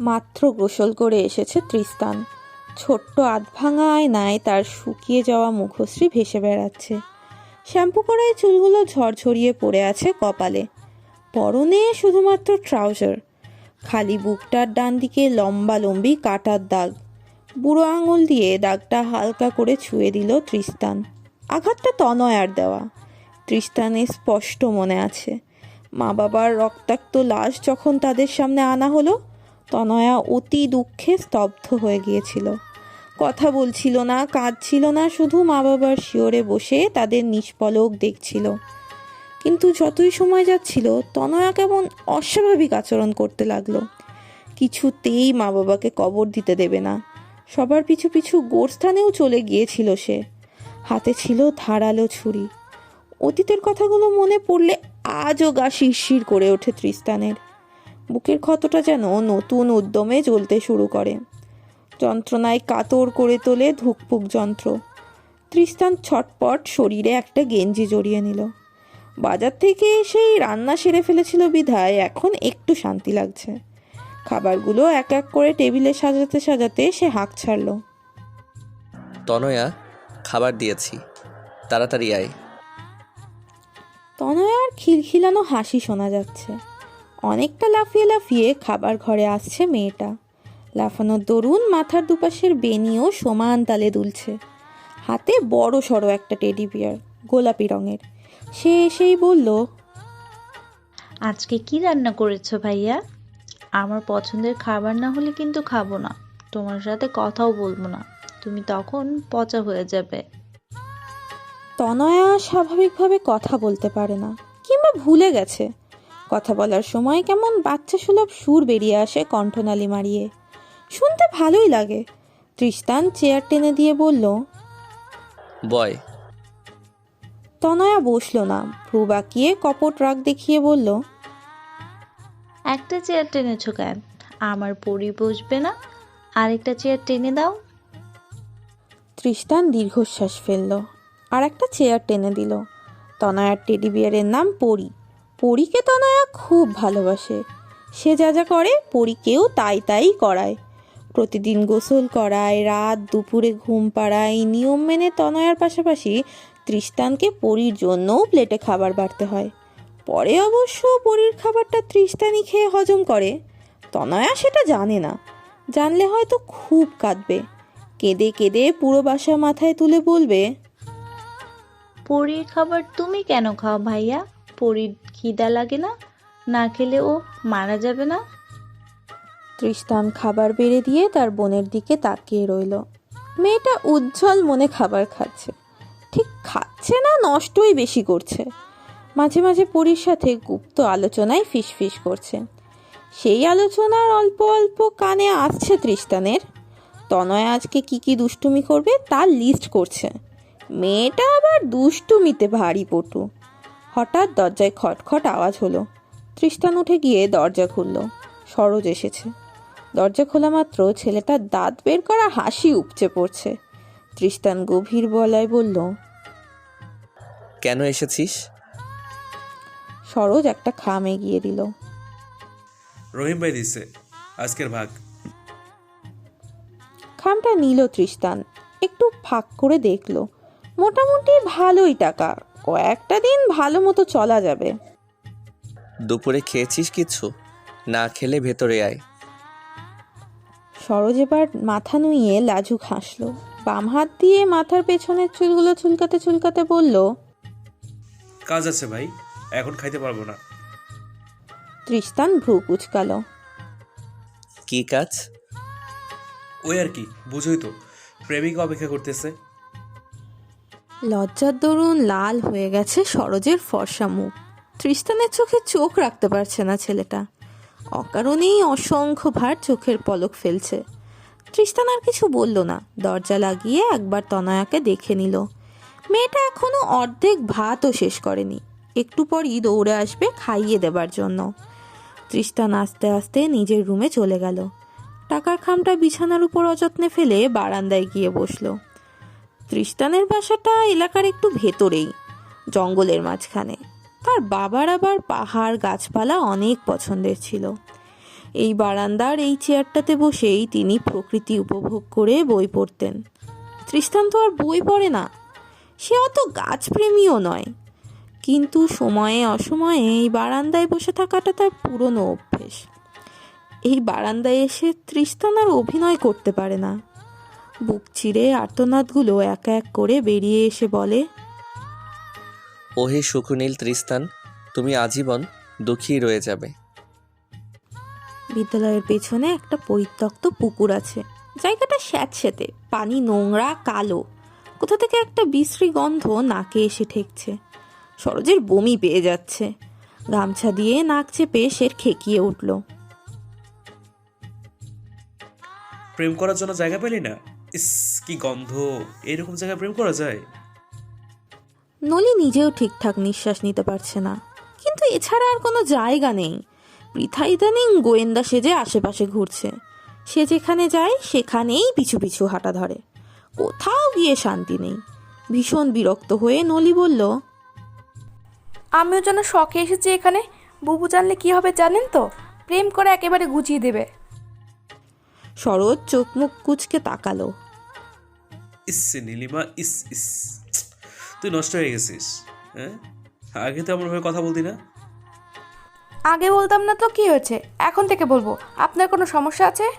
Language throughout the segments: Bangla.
মাত্র গোসল করে এসেছে ত্রিস্তান। ছোট্ট আধভাঙা আয়নায় তার শুকিয়ে যাওয়া মুখশ্রী ভেসে বেড়াচ্ছে। শ্যাম্পু করা এই চুলগুলো ঝরঝরিয়ে পড়ে আছে কপালে। পরনে শুধুমাত্র ট্রাউজার। খালি বুকটার ডান দিকে লম্বা লম্বি কাটার দাগ। বুড়ো আঙুল দিয়ে দাগটা হালকা করে ছুঁয়ে দিল ত্রিস্তান। আঘাতটা তনয়ার দেওয়া। তৃস্তানের স্পষ্ট মনে আছে। মা বাবার রক্তাক্ত লাশ যখন তাদের সামনে আনা হলো, তনয়া অতি দুঃখে স্তব্ধ হয়ে গিয়েছিল। কথা বলছিল না, কাঁদছিল না, শুধু মা বাবার শিওরে বসে তাদের নিষ্পলক দেখছিল। কিন্তু যতই সময় যাচ্ছিল, তনয়া কেমন অস্বাভাবিক আচরণ করতে লাগল। কিছুতেই মা বাবাকে কবর দিতে দেবে না। সবার পিছু পিছু গোরস্থানেও চলে গিয়েছিল সে। হাতে ছিল ধারালো ছুরি। অতীতের কথাগুলো মনে পড়লে আজও গা শিরশির করে ওঠে তৃস্তানের বুকের ক্ষতটা যেন নতুন উদ্যমে জ্বলতে শুরু করে। যন্ত্রণায় কাতর করে তোলে ধুকপুক যন্ত্র। তৃস্তান ছটপট শরীরে একটা গেঞ্জি জড়িয়ে নিল। বাজার থেকে সেই রান্না সেরে ফেলেছিল বিধায়, এখন একটু শান্তি লাগছে। খাবারগুলো এক এক করে টেবিলে সাজাতে সাজাতে সে হাঁক ছাড়লো। তনয়া, খাবার দিয়েছি। তাড়াতাড়ি আয়। তনয়ার খিলখিলানো হাসি শোনা যাচ্ছে। অনেকটা লাফিয়ে লাফিয়ে খাবার ঘরে আসছে মেয়েটা। লাফানোর দরুন মাথার দুপাশের বেনিও সমান তালে দুলছে। হাতে বড় সড়ো একটা টেডি বিয়ার, গোলাপি রঙের। সে এসেই বলল, আজকে কি রান্না করেছ ভাইয়া? আমার পছন্দের খাবার না হলে কিন্তু খাব না। তোমার সাথে কথাও বলব না। তুমি তখন পচা হয়ে যাবে। তনয়া স্বাভাবিকভাবে কথা বলতে পারে না কিংবা ভুলে গেছে। কথা বলার সময় কেমন বাচ্চা সুলভ সুর বেরিয়ে আসে কণ্ঠনালী মারিয়ে। শুনতে ভালোই লাগে। তৃষ্তান চেয়ার টেনে দিয়ে বলল বয়। তনয়া বসল না ভ্রু বাঁকিয়ে কপট রাগ দেখিয়ে বলল একটা চেয়ার টেনেছো কেন? আমার পরি বসবে না। আরেকটা চেয়ার টেনে দাও। তৃষ্টান দীর্ঘশ্বাস ফেলল। আর একটা চেয়ার টেনে দিল। তনয়ার টেডি বিয়ারের নাম পরি। পরীকে তনয়া খুব ভালোবাসে। সে যা যা করে, পরীকেও তাই তাই করায়। প্রতিদিন গোসল করায়, রাত দুপুরে ঘুম পাড়ায়। নিয়ম মেনে তনয়ার পাশাপাশি তৃষ্টানকে পরীর জন্যও প্লেটে খাবার বাড়তে হয়। পরে অবশ্য পরীর খাবারটা তৃষ্টানি খেয়ে হজম করে। তনয়া সেটা জানে না। জানলে হয়তো খুব কাঁদবে। কেঁদে কেঁদে পুরো বাসা মাথায় তুলে বলবে পরির খাবার তুমি কেন খাও ভাইয়া? পরীর খিদা লাগে না? না খেলে ও মারা যাবে না? তৃষ্টান খাবার বেড়ে দিয়ে তার বোনের দিকে তাকিয়ে রইল। মেয়েটা উজ্জ্বল মনে খাবার খাচ্ছে। ঠিক খাচ্ছে না, নষ্টই বেশি করছে। মাঝে মাঝে পরীর সাথে গুপ্ত আলোচনায় ফিসফিস করছে। সেই আলোচনার অল্প অল্প কানে আসছে তৃষ্টানের তনয় আজকে কি কি দুষ্টুমি করবে তার লিস্ট করছে। মেয়েটা আবার দুষ্টুমিতে ভারী পটু। হঠাৎ দরজায় খটখট আওয়াজ হলো। তৃষ্টান উঠে গিয়ে দরজা খুলল। সরোজ এসেছে। দরজা খোলা মাত্র ছেলেটার দাঁত বের করা হাসি উপচে পড়ছে। তৃষ্টান গভীর বলায় বলল কেন এসেছিস? সরোজ একটা খাম এগিয়ে দিল। রহিম ভাই দিছে আজকের ভাগ। খামটা নিল তৃষ্টান একটু ফাঁক করে দেখল। মোটামুটি ভালোই টাকা। কয়েকটা দিন ভালো মতো চলা যাবে। দুপুরে খেয়েছিস কিছু? না খেলে ভেতরে আয়। সরোজ এবার মাথা নুইয়ে লাজুক হাসলো। বাম হাত দিয়ে মাথার পেছনের চুলগুলো চুলকাতে চুলকাতে বলল কাজ আছে ভাই এখন খাইতে পারব না। তৃষ্টান ভ্রু কুচকালো। কি কাজ? ওই আর কি বুঝোই তো। প্রেমিকা অপেক্ষা করতেছে। লজ্জার দরুন লাল হয়ে গেছে সরোজের ফর্সা মুখ। তৃষ্টানের চোখে চোখ রাখতে পারছে না ছেলেটা। অকারণেই অসংখ্য ভার চোখের পলক ফেলছে। তৃষ্টান আর কিছু বলল না। দরজা লাগিয়ে একবার তনয়াকে দেখে নিল। মেয়েটা এখনও অর্ধেক ভাতও শেষ করেনি। একটু পরই দৌড়ে আসবে খাইয়ে দেবার জন্য। তৃষ্টান আস্তে আস্তে নিজের রুমে চলে গেল। টাকার খামটা বিছানার উপর অযত্নে ফেলে বারান্দায় গিয়ে বসল। তৃষ্টানের বাসাটা এলাকার একটু ভেতরেই, জঙ্গলের মাঝখানে। তার বাবার আবার পাহাড় গাছপালা অনেক পছন্দের ছিল। এই বারান্দার এই চেয়ারটাতে বসেই তিনি প্রকৃতি উপভোগ করে বই পড়তেন। তৃষ্টান তো আর বই পড়ে না, সে অত গাছপ্রেমীও নয়। কিন্তু সময়ে অসময়ে এই বারান্দায় বসে থাকাটা তার পুরনো অভ্যেস। এই বারান্দায় এসে তৃষ্টান আর অভিনয় করতে পারে না। বুক চিরে আর্তনাদগুলো এক এক করে বেরিয়ে এসে বলে ওহে সুখনীল ত্রিস্তান তুমি আজীবন দুঃখী রয়ে যাবে। বিদ্যালয়ের পেছনে একটা পরিত্যক্ত পুকুর আছে। জায়গাটা স্যাঁতস্যাঁতে পানি নোংরা কালো। কোথা থেকে একটা বিশ্রী গন্ধ নাকে এসে ঠেকছে। সরোজের বমি পেয়ে যাচ্ছে। গামছা দিয়ে নাক চেপে সে খেকিয়ে উঠল। প্রেম করার জন্য জায়গা পেলি না? ইস কি গন্ধ। এরকম জায়গায় প্রেম করা যায়? নলি নিজেও ঠিকঠাক নিঃশ্বাস নিতে পারছে না। কিন্তু এছাড়া আর কোনো জায়গা নেই। পৃথা ইদানিং গোয়েন্দা সেজে আশেপাশে ঘুরছে। সে যেখানে যায় সেখানেই পিছু পিছু হাঁটা ধরে। কোথাও গিয়ে শান্তি নেই। ভীষণ বিরক্ত হয়ে নলি বলল আমিও যেন শখে এসেছি এখানে। বুবু জানলে কি হবে জানেন তো? প্রেম করে একেবারে গুছিয়ে দেবে। শরৎ চোখ মুখ কুচকে তাকালো। ইস নীলিমা ইস ইস। তুই নষ্ট হয়ে গেছিস হ্যাঁ? আগে তো এমনভাবে কথা বলতি না। আগে বলতাম না তো কি হয়েছে? এখন থেকে বলব। আপনার কোনো সমস্যা আছে?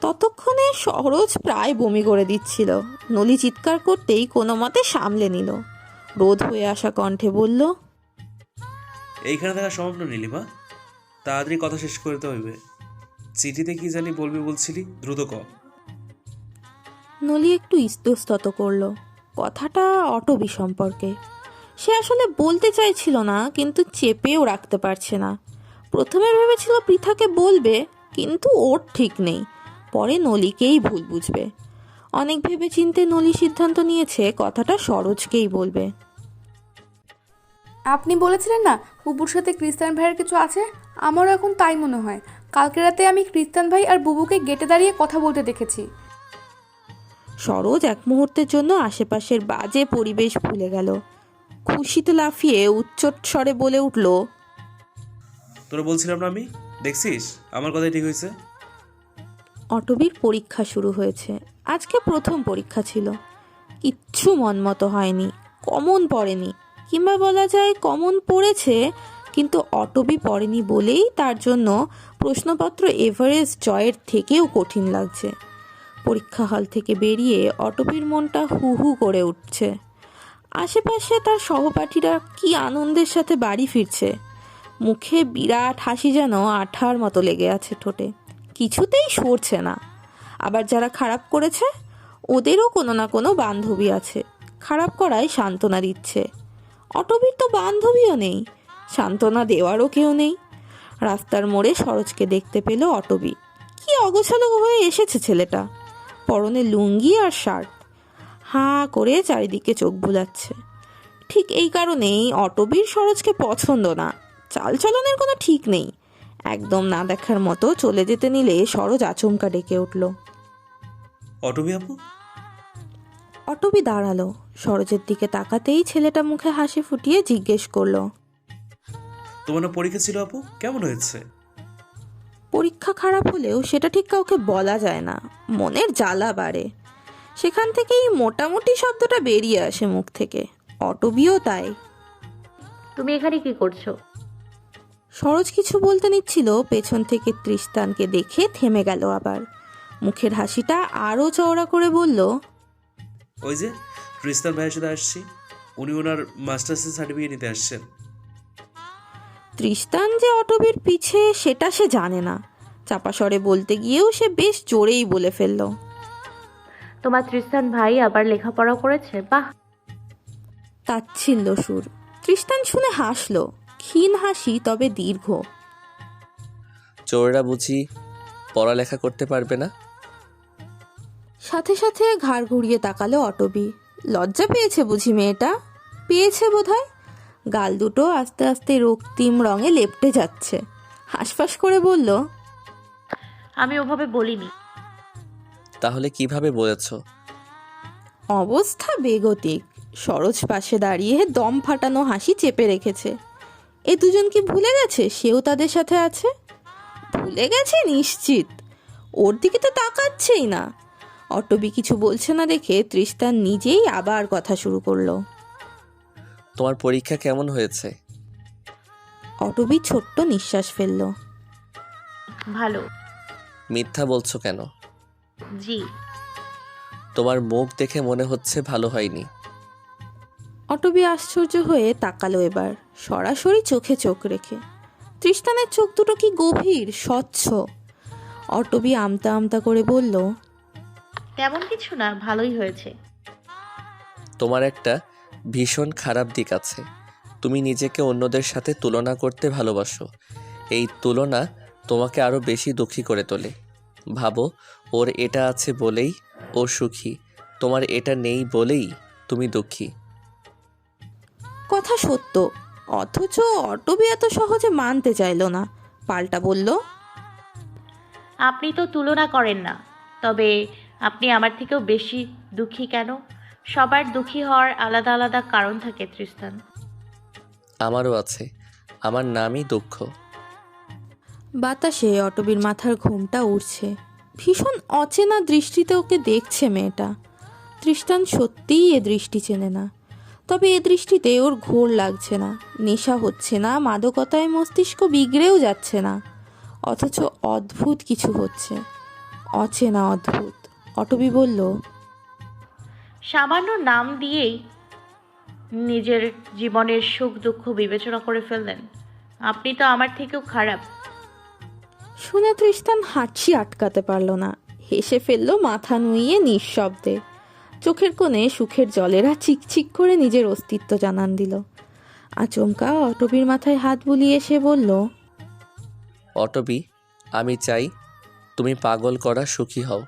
ততক্ষণে সরোজ প্রায় বমি করে দিচ্ছিল। নলি চিৎকার করতেই কোনো মতে সামলে নিল। রোদ হয়ে আসা কণ্ঠে বলল এইখানে থাকা সম্ভব না নীলিমা। তাড়াতাড়ি কথা শেষ করতে হইবে। চিঠিতে কি জানি বলবি বলছিলি দ্রুত ক। নলি একটু ইস্তস্তত করল। কথাটা অটবি সম্পর্কে। সে আসলে বলতে চাইছিল না, কিন্তু চেপেও রাখতে পারছে না। প্রথমে ভেবেছিল পৃথাকে বলবে, কিন্তু ওর ঠিক নেই। পরে নলিকেই ভুল বুঝবে। অনেক ভেবে চিনতে নলি সিদ্ধান্ত নিয়েছে, কথাটা সরোজকেই বলবে। আপনি বলেছিলেন না, বুবুর সাথে ক্রিস্টান ভাইয়ের কিছু আছে? আমারও এখন তাই মনে হয়। কালকে রাতে আমি ক্রিস্টান ভাই আর বুবুকে গেটে দাঁড়িয়ে কথা বলতে দেখেছি। সরোজ এক মুহূর্তের জন্য আশেপাশের বাজে পরিবেশ ভুলে গেল। খুশিতে লাফিয়ে উচ্চট স্বরে বলে উঠল তোরা বলছিলাম না আমি? দেখছিস? আমার কথাই ঠিক হয়েছে? অটবির পরীক্ষা শুরু হয়েছে। আজকে প্রথম পরীক্ষা ছিল। কিচ্ছু মন মতো হয়নি। কমন পড়েনি। কিংবা বলা যায় কমন পড়েছে কিন্তু অটবি পড়েনি বলেই তার জন্য প্রশ্নপত্র এভারেস্ট জয়ের থেকেও কঠিন লাগছে। পরীক্ষা হল থেকে বেরিয়ে অটবির মনটা হু হু করে উঠছে। আশেপাশে তার সহপাঠীরা কি আনন্দের সাথে বাড়ি ফিরছে। মুখে বিরাট হাসি যেন আঠার মতো লেগে আছে ঠোঁটে। কিছুতেই সরছে না। আবার যারা খারাপ করেছে, ওদেরও কোনো না কোনো বান্ধবী আছে। খারাপ করায় সান্ত্বনা দিচ্ছে। অটবির তো বান্ধবীও নেই। সান্ত্বনা দেওয়ারও কেউ নেই। রাস্তার মোড়ে সরোজকে দেখতে পেল অটবি। কি অগোছালো হয়ে এসেছে ছেলেটা। পরনে লুঙ্গি আর শার্ট। হাঁ করে চারিদিকে চোখ বুলাচ্ছে। ঠিক এই কারণেই অটবির সরোজকে পছন্দ না। চালচলনের কোনো ঠিক নেই। একদম না দেখার মতো চলে যেতে নিলে সরোজ আচমকা ডেকে উঠল। অটবি আপু? অটবি দাঁড়াল। সরোজের দিকে তাকাতেই ছেলেটা মুখে হাসি ফুটিয়ে জিজ্ঞেস করল। তোমার পরীক্ষা ছিল আপু? কেমন হয়েছে? পরীক্ষা খারাপ হলেও সেটা ঠিক কাউকে বলা যায় না। মনের জ্বালা বাড়ে। সেখান থেকেই মোটামুটি শব্দটা বেরিয়ে আসে মুখ থেকে। অটবিও তাই। তুমি এখানে কি করছ? সরোজ কিছু বলতে নিচ্ছিল পেছন থেকে তৃষ্তানকে দেখে থেমে গেল আবার। মুখের হাসিটা আরও চওড়া করে বলল ওই যে ক্রিস্তান ভাইয়ের সাথে আসছি। উনি ওনার মাস্টার্সের সার্টিফিকেট নিতে আসছেন। তৃষ্তান যে অটবির পিছে সেটা সে জানে না। চাপা স্বরে বলতে গিয়েও সে বেশ জোরেই বলে ফেলল। তোমার তৃষ্টান ভাই আবার লেখাপড়া করেছে? বাহ! তাচ্ছিল্য সুর। তৃষ্তান শুনে হাসলো। ক্ষীণ হাসি তবে দীর্ঘ। চোররা বুঝি পড়ালেখা করতে পারবে না? সাথে সাথে ঘাড় ঘুরিয়ে তাকালো অটবি। লজ্জা পেয়েছে বুঝি মেয়েটা? পেয়েছে বোধহয়? গাল দুটো আস্তে আস্তে রক্তিম রঙে লেপটে যাচ্ছে। হাসফাস করে বলল আমি ওভাবে বলিনি। তাহলে কীভাবে বলেছ? অবস্থা বেগতিক। সরোজ পাশে দাঁড়িয়ে দম ফাটানো হাসি চেপে রেখেছে। এ দুজন কি ভুলে গেছে? সেও তাদের সাথে আছে? ভুলে গেছে নিশ্চিত। ওর দিকে তো তাকাচ্ছেই না। অটবি কিছু বলছে না দেখে তৃষ্তান নিজেই আবার কথা শুরু করল। তোমার পরীক্ষা কেমন হয়েছে? অটবি ছোট্ট নিঃশ্বাস ফেলল। ভালো। মিথ্যা বলছো কেন? জি। তোমার মুখ দেখে মনে হচ্ছে ভালো হয়নি। অটবি আশ্চর্য হয়ে তাকালো এবার সরাসরি চোখে চোখ রেখে। তৃষ্টানের চোখ দুটো কি গভীর স্বচ্ছ? অটবি আমতা আমতা করে বলল তেমন কিছু না ভালোই হয়েছে। তোমার একটা ভীষণ খারাপ দিক আছে। তুমি নিজেকে অন্যদের সাথে তুলনা করতে ভালোবাসো। এই তুলনা তোমাকে আরও বেশি দুঃখী করে তোলে। ভাবো ওর এটা আছে বলেই ও সুখী। তোমার এটা নেই বলেই তুমি দুঃখী। কথা সত্য। অথচ অটবি এত সহজে মানতে চাইলো না। পাল্টা বলল আপনি তো তুলনা করেন না। তবে আপনি আমার থেকেও বেশি দুঃখী কেন? সবার দুঃখী হওয়ার আলাদা আলাদা কারণ থাকে তৃস্তান আমারও আছে। আমার নামই দুঃখ। বাতাসে অটবির মাথার ঘুমটা উড়ছে। ভীষণ অচেনা দৃষ্টিতে ওকে দেখছে মেয়েটা। তৃষ্টান সত্যিই এ দৃষ্টি চেনে না। তবে এ দৃষ্টিতে ওর ঘোর লাগছে না। নেশা হচ্ছে না মাদকতায় মস্তিষ্ক বিগড়েও যাচ্ছে না। অথচ অদ্ভুত কিছু হচ্ছে। অচেনা অদ্ভুত। অটবি বলল সামান্য নাম দিয়েই নিজের জীবনের সুখ দুঃখ বিবেচনা করে ফেললেন। আপনি তো আমার থেকেও খারাপ। শুনে তৃষ্টান হাঁচি আটকাতে পারল না। হেসে ফেলল মাথা নুইয়ে নিঃশব্দে। চোখের কোণে সুখের জলেরা চিকচিক করে নিজের অস্তিত্ব জানান দিল। আচমকা অটবির মাথায় হাত বুলিয়ে সে বলল অটবি আমি চাই তুমি পাগল করা সুখী হও।